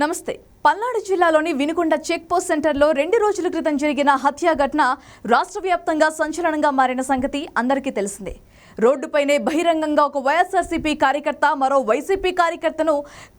నమస్తే. పల్నాడు జిల్లాలోని Vinukonda check post సెంటర్లో రెండు రోజుల క్రితం జరిగిన హత్యా ఘటన రాష్ట్ర వ్యాప్తంగా సంచలనంగా మారిన సంగతి అందరికీ తెలిసిందే. రోడ్డుపైనే బహిరంగంగా ఒక వైఎస్ఆర్సీపీ కార్యకర్త మరో వైసీపీ కార్యకర్తను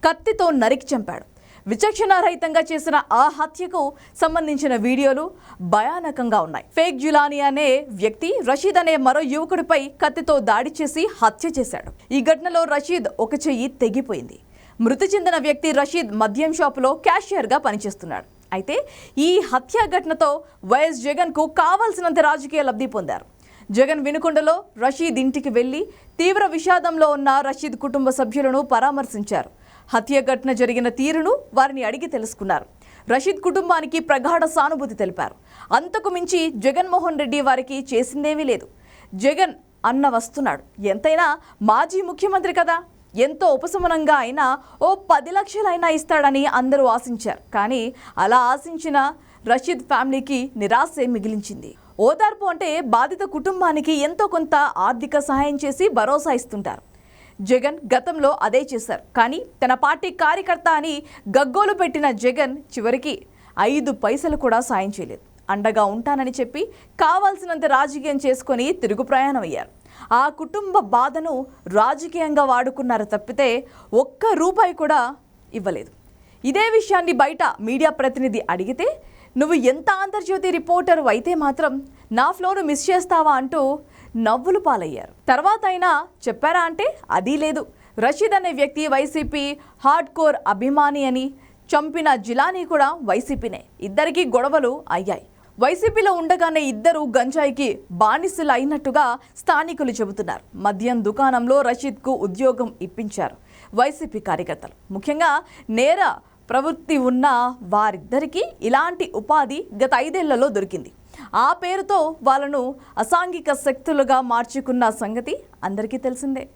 కత్తితో నరికి చంపాడు. విచక్షణారహితంగా చేసిన ఆ హత్యకు సంబంధించిన వీడియోలు భయానకంగా ఉన్నాయి. ఫేక్ జులానీ అనే వ్యక్తి రషీద్ అనే మరో యువకుడిపై కత్తితో దాడి చేసి హత్య చేశాడు. ఈ ఘటనలో రషీద్ ఒక చెయ్యి తెగిపోయింది. మృతి చెందిన వ్యక్తి రషీద్ మద్యం షాపులో క్యాషియర్గా పనిచేస్తున్నాడు. అయితే ఈ హత్య ఘటనతో వైఎస్ జగన్కు కావాల్సినంత రాజకీయ లబ్ధి పొందారు. జగన్ వినుకొండలో రషీద్ ఇంటికి వెళ్ళి తీవ్ర విషాదంలో ఉన్న రషీద్ కుటుంబ సభ్యులను పరామర్శించారు. హత్య ఘటన జరిగిన తీరును వారిని అడిగి తెలుసుకున్నారు. రషీద్ కుటుంబానికి ప్రగాఢ సానుభూతి తెలిపారు. అంతకు మించి జగన్మోహన్ రెడ్డి వారికి చేసిందేమీ లేదు. జగన్ అన్న వస్తున్నాడు. ఎంతైనా మాజీ ముఖ్యమంత్రి కదా. ఎంతో ఉపశమనంగా అయినా ఓ పది లక్షలైనా ఇస్తాడని అందరూ ఆశించారు. కానీ అలా ఆశించిన రషీద్ ఫ్యామిలీకి నిరాశే మిగిలించింది. ఓదార్పు అంటే బాధిత కుటుంబానికి ఎంతో కొంత ఆర్థిక సహాయం చేసి భరోసా ఇస్తుంటారు. జగన్ గతంలో అదే చేశారు. కానీ తన పార్టీ కార్యకర్త అని గగ్గోలు పెట్టిన జగన్ చివరికి ఐదు పైసలు కూడా సాయం చేయలేదు. అండగా ఉంటానని చెప్పి కావాల్సినంత రాజకీయం చేసుకొని తిరుగు ప్రయాణం అయ్యారు ఆ కుటుంబ బాధను రాజకీయంగా వాడుకున్నారు తప్పితే ఒక్క రూపాయి కూడా ఇవ్వలేదు. ఇదే విషయాన్ని బయట మీడియా ప్రతినిధి అడిగితే నువ్వు ఎంత అంతర్జ్యోతి రిపోర్టర్ అయితే మాత్రం నా ఫ్లోను మిస్ చేస్తావా? అంటూ నవ్వులు పాలయ్యారు. తర్వాత అయినా చెప్పారా అంటే అది లేదు. రషీద్ అనే వ్యక్తి వైసీపీ హార్డ్ కోర్ అభిమాని అని చంపిన జిలానీ కూడా వైసీపీనే. ఇద్దరికీ గొడవలు అయ్యాయి. వైసీపీలో ఉండగానే ఇద్దరు గంజాయికి బానిసలు అయినట్టుగా స్థానికులు చెబుతున్నారు. మద్యం దుకాణంలో రషీద్కు ఉద్యోగం ఇప్పించారు వైసీపీ కార్యకర్తలు. ముఖ్యంగా నేర ప్రవృత్తి ఉన్న వారిద్దరికీ ఇలాంటి ఉపాధి గత ఐదేళ్ళలో దొరికింది. ఆ పేరుతో వాళ్ళను అసాంఘిక శక్తులుగా మార్చుకున్న సంగతి అందరికీ తెలిసిందే.